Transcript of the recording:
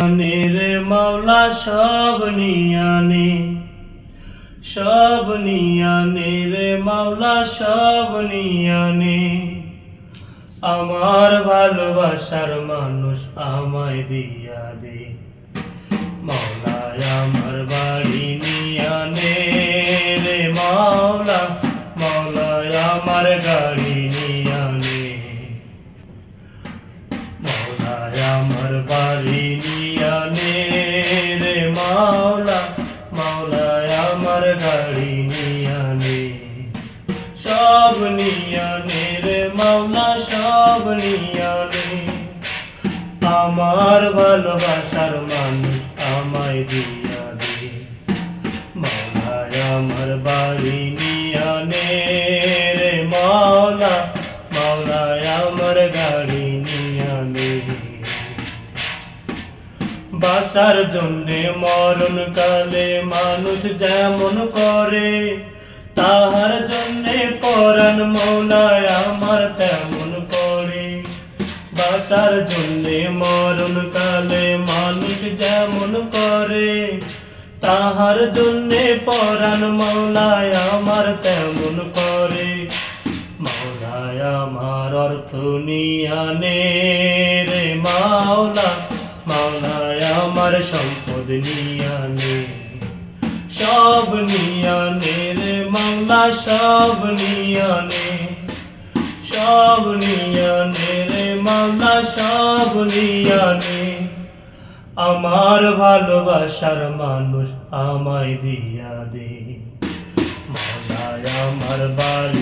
রে মাওলা সব নিয়ানে সব নিয়ানে রে মাওলা সব নিয়ানে। আমার ভালোবাসার মানুষ আমায় দিয়া দে, মাওলায় আমার বাড়ি নিয়ানে রে মাওলা, মাওলায় আমার গাড়ি নিয়ানে। মাওলায় নিয়ানে রে মাওলা মাওলায় আমার গাড়ি নিয়ানে। সব নিয়ানে রে মাওলা, সব নিয়ানে। আমার ভালোবাসার মানুষ আমায় দিয়া দে মাওলায় আমার বাড়ি নিয়ানে। বাঁচার জন্যে মরণ কালে মানুষ যেমন করে, তাহার জন্যে পরাণ মৌলায় আমার তেমন করে। বাঁচার জন্যে মরণ কালে মানুষ যেমন করে, তাহার জন্যে পরাণ মৌলায় আমার তেমন করে। মাওলায় আমার অর্থ নিয়ানে রে মাওলা আমার সম্পদ নিয়ানে সব নিয়ানে রে মাওলা, সব নিয়ানে সব নিয়ানে রে মাওলা, সব নিয়ানে আমার ভালোবাসার মানুষ আমায় দিয়া দে। মাওলায় আমার বাড়ি